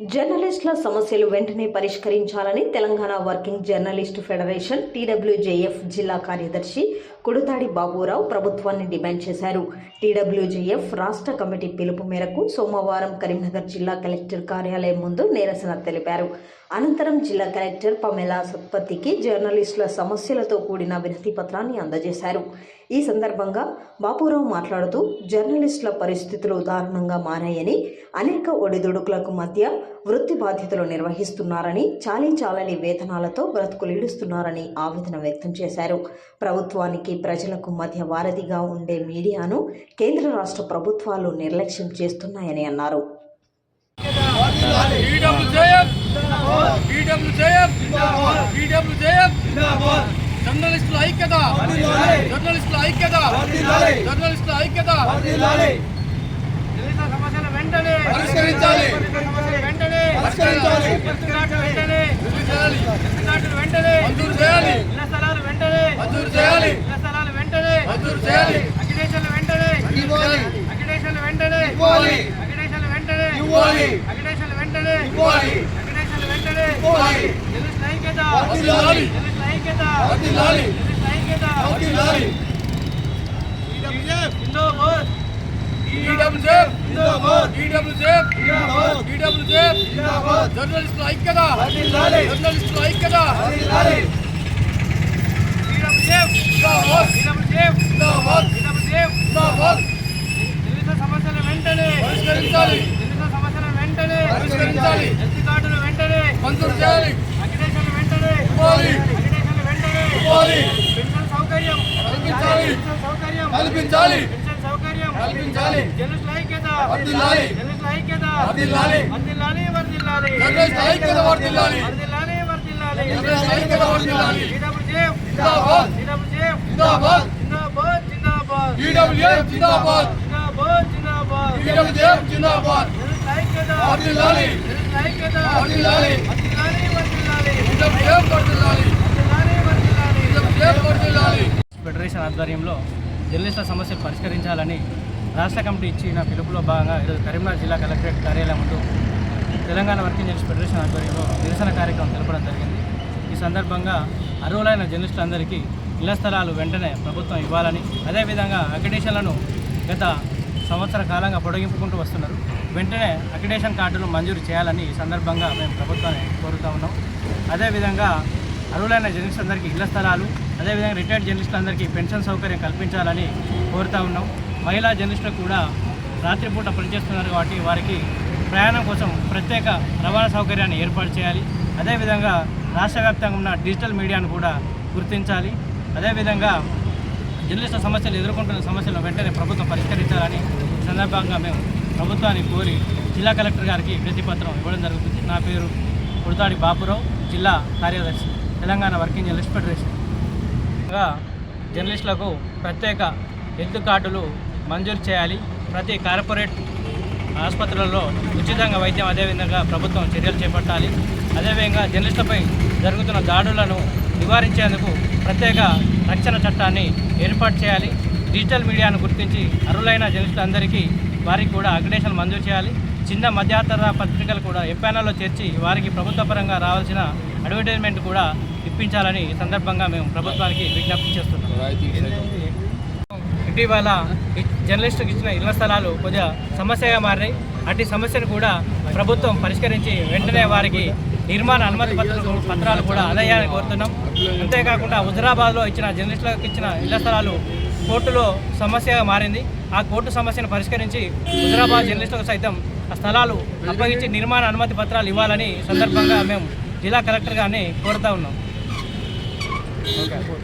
జర్నలిస్టుల సమస్యలు వెంటనే పరిష్కరించాలని Telangana working journalist federation TWJF జిల్లా కార్యదర్శి కుడుతాడి బాబురావు ప్రభుత్వాన్ని డిమాండ్ చేశారు. టీడబ్ల్యూజేఎఫ్ రాష్ట్ర కమిటీ పిలుపు మేరకు సోమవారం కరీంనగర్ జిల్లా కలెక్టర్ కార్యాలయం ముందు నిరసన తెలిపారు. అనంతరం జిల్లా కలెక్టర్ పమేలా సత్పత్తికి జర్నలిస్టుల సమస్యలతో కూడిన వినతి పత్రాన్ని అందజేశారు. ఈ సందర్భంగా బాపురావు మాట్లాడుతూ జర్నలిస్టుల పరిస్థితులు దారుణంగా మారాయని అనేక ఒడిదుడుకులకు మధ్య వృత్తి బాధ్యతలు నిర్వహిస్తున్నారని చాలీ చాలని వేతనాలతో బ్రతుకులీడుస్తున్నారని ఆవేదన వ్యక్తం చేశారు. ప్రభుత్వానికి ప్రజలకు మధ్య వారధిగా ఉండే మీడియాను కేంద్ర రాష్ట్ర ప్రభుత్వాలు నిర్లక్ష్యం చేస్తున్నాయని అన్నారు. జర్నలిస్టుల ఐక్యత జర్నలిస్టుల ఐక్యత. జర్నలిస్టుల ఐక్యత. దళిత సమస్యల వెంటనే పరిష్కరించాలి. పరిష్కరించాలి. వెంటనే. మంజూరు చేయాలి. ఇళ్ళ స్థలాలు వెంటనే. మంజూరు చేయాలి. ఇళ్ళ స్థలాలు వెంటనే. మంజూరు చేయాలి. అఖిలేషన్లు వెంటనే. ఇవ్వాలి అఖిలేషన్లు వెంటనే. ఇవ్వాలి. అఖిలేషన్లు వెంటనే. ఇవ్వాలి. అఖిలేషన్లు వెంటనే. ఇవ్వాలి. అఖిలేషన్లు వెంటనే. ఇవ్వాలి. దళితుల ఐక్యత. దళితుల ఐక్యత. దళితుల ఐక్యత. జిందాబాద్ ఈడబ్ల్యూజేఎఫ్ ఈడబ్ల్యూజేఎఫ్ ఈడబ్ల్యూజేఎఫ్ జర్నలిస్టుల ఐక్యత. జర్నలిస్టుల ఐక్యత. సమస్యల వెంటనే. పరిష్కరించాలి. దళిత సమస్యల వెంటనే. పరిష్కరించాలి. ఎస్సీ కార్డులు వెంటనే. మంజూరు చేయాలి. అఖిలేషన్లు వెంటనే. ఇవ్వాలి. అఖిలేషన్లు వెంటనే. ఇవ్వాలి. పెన్షన్ సౌకర్యం. కల్పించాలి. పెన్షన్ సౌకర్యం. కల్పించాలి. సౌకర్యం కల్పించాలి. జనుల ఐక్యత వర్ధిల్లాలి. జనుల ఐక్యత వర్ధిల్లాలి. వర్ధిల్లాలి వర్ధిల్లాలి జర్నలిస్టుల ఐక్యత వర్ధిల్లాలి. వర్ధిల్లాలి వర్ధిల్లాలి జర్నలిస్టుల ఐక్యత వర్ధిల్లాలి. ఈడబ్ల్యూజేఎఫ్ జిందాబాద్. ఈడబ్ల్యూజేఎఫ్ జిందాబాద్. జిందాబాద్ జిందాబాద్ ఈడబ్ల్యూఎఫ్ జిందాబాద్ జిందాబాద్ జిందాబాద్ ఈడబ్ల్యూఎఫ్ జిందాబాద్ జనుల ఐక్యత వర్ధిల్లాలి. జనుల ఐక్యత వర్ధిల్లాలి. వర్ధిల్లాలి వర్ధిల్లాలి ఈడబ్ల్యూఎఫ్ వర్ధిల్లాలి. వర్ధిల్లాలి వర్ధిల్లాలి ఈడబ్ల్యూఎఫ్ వర్ధిల్లాలి. ఫెడరేషన్ ఆధ్వర్యంలో జర్నలిస్టుల సమస్యలు పరిష్కరించాలని రాష్ట్ర కమిటీ ఇచ్చిన పిలుపులో భాగంగా ఈరోజు కరీంనగర్ జిల్లా కలెక్టరేట్ కార్యాలయం ముందు తెలంగాణ వర్కింగ్ జర్నలిస్ట్ ఫెడరేషన్ ఆధ్వర్యంలో నిరసన కార్యక్రమం తెలపడం జరిగింది. ఈ సందర్భంగా అర్హులైన జర్నలిస్టులందరికీ ఇళ్ళ స్థలాలు వెంటనే ప్రభుత్వం ఇవ్వాలని అదేవిధంగా అక్రిడేషన్లను గత సంవత్సర కాలంగా పొడిగింపుకుంటూ వస్తున్నారు. వెంటనే అక్రిడేషన్ కార్డులు మంజూరు చేయాలని ఈ సందర్భంగా మేము ప్రభుత్వాన్ని కోరుతా ఉన్నాం. అదేవిధంగా అర్హులైన జర్నలిస్టులందరికీ ఇళ్ళ స్థలాలు అదేవిధంగా రిటైర్డ్ జర్నలిస్టులందరికీ పెన్షన్ సౌకర్యం కల్పించాలని కోరుతా ఉన్నాం. మహిళా జర్నలిస్టులు కూడా రాత్రిపూట పనిచేస్తున్నారు కాబట్టి వారికి ప్రయాణం కోసం ప్రత్యేక రవాణా సౌకర్యాన్ని ఏర్పాటు చేయాలి. అదేవిధంగా రాష్ట్ర వ్యాప్తంగా ఉన్న డిజిటల్ మీడియాను కూడా గుర్తించాలి. అదేవిధంగా జర్నలిస్టుల సమస్యలు ఎదుర్కొంటున్న సమస్యలను వెంటనే ప్రభుత్వం పరిష్కరించాలని సందర్భంగా మేము ప్రభుత్వాన్ని కోరి జిల్లా కలెక్టర్ గారికి ప్రతిపత్రం ఇవ్వడం జరుగుతుంది. నా పేరు కుడతాడి బాపురావు జిల్లా కార్యదర్శి. Telangana working journalist federation. జర్నలిస్టులకు ప్రత్యేక హెల్త్ కార్డులు మంజూరు చేయాలి. ప్రతి కార్పొరేట్ ఆసుపత్రులలో ఉచితంగా వైద్యం అదేవిధంగా ప్రభుత్వం చర్యలు చేపట్టాలి. అదేవిధంగా జర్నలిస్టులపై జరుగుతున్న దాడులను నివారించేందుకు ప్రత్యేక రక్షణ చట్టాన్ని ఏర్పాటు చేయాలి. డిజిటల్ మీడియాను గుర్తించి అర్హులైన జర్నలిస్టులందరికీ వారికి కూడా అగ్రేషన్ మంజూరు చేయాలి. చిన్న మధ్యతర పత్రికలు కూడా ఎంపానల్లో చేర్చి వారికి ప్రభుత్వపరంగా రావాల్సిన అడ్వర్టైజ్మెంట్ కూడా ఇప్పించాలని ఈ సందర్భంగా మేము ప్రభుత్వానికి విజ్ఞప్తి చేస్తున్నాం. ఇటీవల ఈ జర్నలిస్టులకు ఇచ్చిన ఇళ్ళ స్థలాలు కొద్దిగా సమస్యగా మారినాయి. అట్టి సమస్యను కూడా ప్రభుత్వం పరిష్కరించి వెంటనే వారికి నిర్మాణ అనుమతి పత్రాలు పత్రాలు కూడా అందజేయాలని కోరుతున్నాం. అంతేకాకుండా హుజరాబాద్లో ఇచ్చిన జర్నలిస్టులకు ఇచ్చిన ఇళ్ళ స్థలాలు కోర్టులో సమస్యగా మారింది. ఆ కోర్టు సమస్యను పరిష్కరించి హుజరాబాద్ జర్నలిస్టులకు సైతం ఆ స్థలాలు అప్పగించి నిర్మాణ అనుమతి పత్రాలు ఇవ్వాలని సందర్భంగా మేము జిల్లా కలెక్టర్ గారిని కోరుతా ఉన్నాం. Okay.